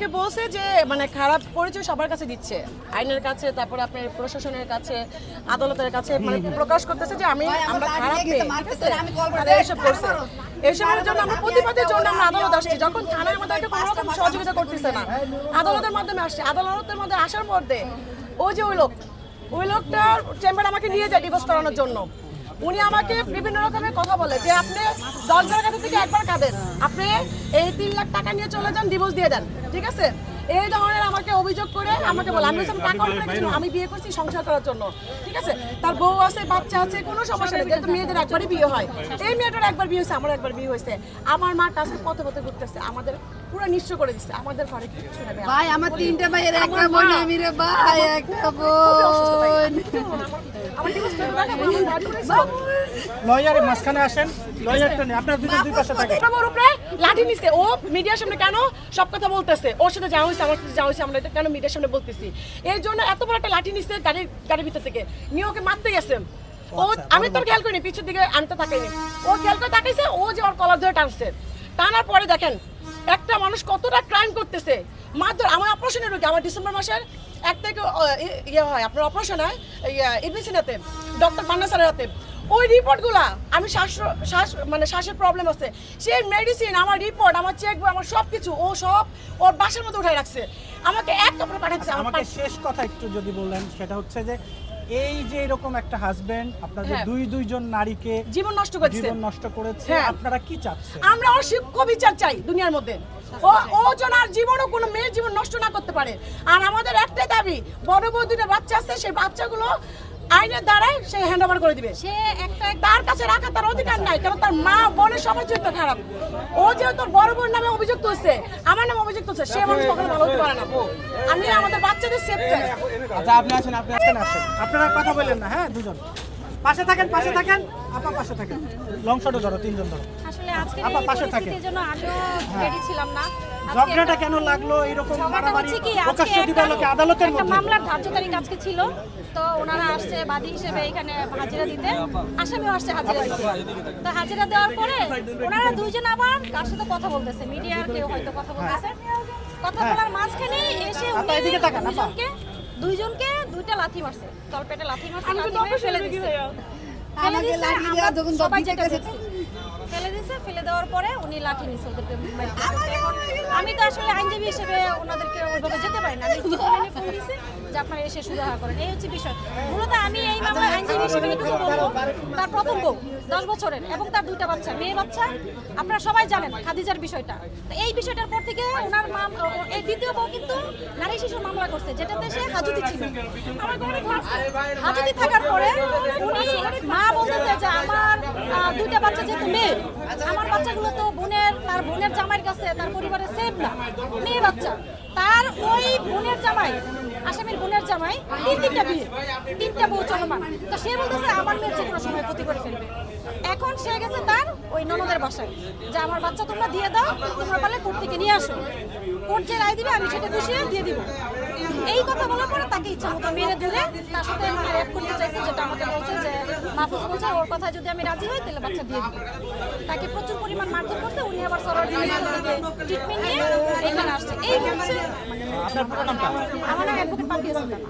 কে বলছে যে মানে খারাপ পরিচয় সবার কাছে দিচ্ছে। আইনের কাছে তারপরে আপনার প্রশাসনের কাছে আদালতের কাছে মানে প্রকাশ করতেছে যে আমি আমরা খারাপ এইসব করছে। এইসবের জন্য আমরা প্রতিবাদের জন্য আমরা আদালত আসছি। যখন থানার আমাদেরকে কোনো রকম সহযোগিতা করতেছে না আদালতের মাধ্যমে আসছে। আদালতের মধ্যে আসার মধ্যে ওই যে ওই লোক ওই লোকটা চেম্বারে আমাকে নিয়ে যায় ডিভোর্স করানোর জন্য। উনি আমাকে বিভিন্ন রকমের কথা বলে যে আপনি দশ জনের কাছে থেকে একবার কাঁদেন আপনি এই তিন লাখ টাকা নিয়ে চলে যান ডিভোর্স দিয়ে দেন। ঠিক আছে? এই ধরনের আমাকে অভিযোগ করে আমাকে বলে আমি টাকা অনেক কিছু আমি বিয়ে করছি সংসার করার জন্য ঠিক আছে? তার বউ আছে বাচ্চা আছে কোনো সমস্যা নেই যেহেতু মেয়েদের একবারই বিয়ে হয়। এই মেয়েটার একবার বিয়ে হয়েছে আমার একবার বিয়ে হয়েছে। আমার মা কাছে পথে পথে ঘুরতেছে আমাদের পুরো নিঃস্ব করে দিচ্ছে আমাদের ঘরে কিছু ভাই আমার তিনটে ভাইয়ের একটা বোন মা- আমি রে ভাই একটা। বোন। আমার divorce করে রাখা, আমার মা করে লয়ারের মাঝখানে আসেন লয়ারটা নেই আপনার দুজন দুই পাশে থাকে লাঠি নিছে ও মিডিয়ার সামনে কেন সব কথা বলতেছে? ওর সাথে যা হয়েছে আমার সাথে যা হয়েছে আমরা এটা কেন মিডিয়ার সামনে বলতেছি? এর জন্য এত বড় একটা লাঠি নিচ্ছে গাড়ির গাড়ির ভিতর থেকে। নিয়ে ওকে মারতে গেছে ও আমি তোর খেয়াল করিনি পিছের দিকে আমি তো তাকাইনি। ও খেয়াল করে তাকাইছে ও যে ওর কলার ধরে টানছে। টানার পরে দেখেন একটা মানুষ কতটা ক্রাইম করতেছে। মারধর আমার অপারেশনের রোগী আমার ডিসেম্বর মাসের এক থেকে ইয়ে হয় আপনার অপারেশন হয় ইডমিশনাতে ডক্টর পান্না স্যারের হাতে। ওই রিপোর্টগুলা আমি শ্বাস শ্বাস মানে শ্বাসের প্রবলেম আছে। সেই মেডিসিন আমার রিপোর্ট আমার চেক আমার সব কিছু ও সব ওর বাসার মধ্যে উঠাই রাখছে। আমাকে এক কাপড়ে পাঠাচ্ছে আমাকে শেষ কথা একটু যদি বললেন সেটা হচ্ছে যে এই যে এরকম একটা হাজবেন্ড আপনাদের হ্যাঁ। দুই দুইজন নারীকে জীবন নষ্ট করছে। জীবন নষ্ট করেছে হ্যাঁ। আপনারা কি চাচ্ছেন? আমরা ওর শিক্ষ বিচার চাই দুনিয়ার মধ্যে। ও ও যেন আর জীবনও কোনো মেয়ের জীবন নষ্ট না করতে পারে। আর আমাদের একটাই দাবি বড় বউ দুটো বাচ্চা আছে সেই বাচ্চাগুলো আইনের দ্বারাই সে হ্যান্ড ওভার করে দিবে। সে একটা তার কাছে রাখা তার অধিকার নাই কারণ তার মা বোনের সবার চরিত্র খারাপ। ও যেহেতু বড় বোন নামে অভিযুক্ত হচ্ছে আমার নামে অভিযুক্ত হচ্ছে সে মানুষ কখনো ভালো হতে পারে না। আমি আমাদের বাচ্চাদের সেফ চাই আচ্ছা আপনি আসেন আপনি আসেন আসেন। আপনারা কথা বললেন না হ্যাঁ দুজন। পাশে থাকেন পাশে থাকেন। আপা পাশে থাকেন। লং শটে ধরো তিনজন ধরো। আসলে আজকের আপা পাশে থাকে। পরিস্থিতির জন্য আমিও রেডি ছিলাম না। ঝগড়াটা কেন লাগল? এরকম মারামারি প্রকাশ্য আজকে আদালতের মধ্যে। মামলার ধার্য তারিখ আজকে ছিল তো ওনারা আসছে বাদী হিসেবে এখানে হাজিরা দিতে। আসামিও আসছে হাজিরা দিতে। তো হাজিরা দেওয়ার পরে ওনারা দুইজন আবার কার সাথে কথা বলতেছে? মিডিয়ার কেউ হয়তো কথা বলতেছে। কথা বলার মাঝখানে এসে উনি দুইজনকে দুইটা লাথি মারছে তলপেটে লাথি মারছে লাথি মেরে ফেলে দিছে। ফেলে আমাকে দিছে, লাঠি দেওয়া আমরা যখন সবাই যেটা দেখছি। ফেলে দিছে ফেলে দেওয়ার পরে উনি লাঠি নিছে ওদেরকে আমি তো আসলে আইনজীবী হিসেবে ওনাদেরকে ওইভাবে যেতে পারি না। আমি ফোন দিছি যে আপনারা এসে সুরাহা করেন। এই হচ্ছে বিষয়। মূলত আমি এই আইনজীবী হিসেবে এটুকু বলব, তার প্রথম বউ, দশ বছরের, এবং তার দুইটা বাচ্চা, মেয়ে বাচ্চা, আপনারা সবাই জানেন খাদিজার বিষয়টা। তো এই বিষয়টার পর থেকে ওনার মাম এই দ্বিতীয় বউ কিন্তু নারী শিশুর মামলা করছে, যেটাতে সে হাজুতি ছিল। হাজুতি থাকার পরে উনি মা বলতেছে যে আমার আহ, দুইটা বাচ্চা যেহেতু মেয়ে, আমার বাচ্চাগুলো তো বোনের, তার বোনের জামাইয়ের কাছে, তার পরিবারের সেফ না, মেয়ে বাচ্চা। তার ওই বোনের জামাই, আসামির বোনের জামাই, তিন তিনটা বিয়ে, তিনটা বউ চলমান। তো সে বলতেছে, আমার মেয়ের যে কোনো সময় ক্ষতি করে ফেলবে। এখন সে গেছে তার ওই ননদের বাসায়, যে, আমার বাচ্চা তোমরা দিয়ে দাও, তোমরা পারলে কোর্ট থেকে নিয়ে আসো। কোর্ট যে রায় দিবে, আমি সেটা বুঝিয়ে দিয়ে দিব। এই কথা বলার পরে তাকে ইচ্ছা মতো মেরে ধরে তার সাথে করতে চাইছে, যেটা আমাকে মাহফুজ বলছে ওর কথা যদি আমি রাজি হই তাহলে বাচ্চা দিয়ে দিব। তাকে প্রচুর পরিমাণ মারধর করতে উনি আবার সরার ট্রিটমেন্ট নিয়ে এখানে আসছে। এই হচ্ছে আমার নাম অ্যাডভোকেট পাপিয়া সুলতানা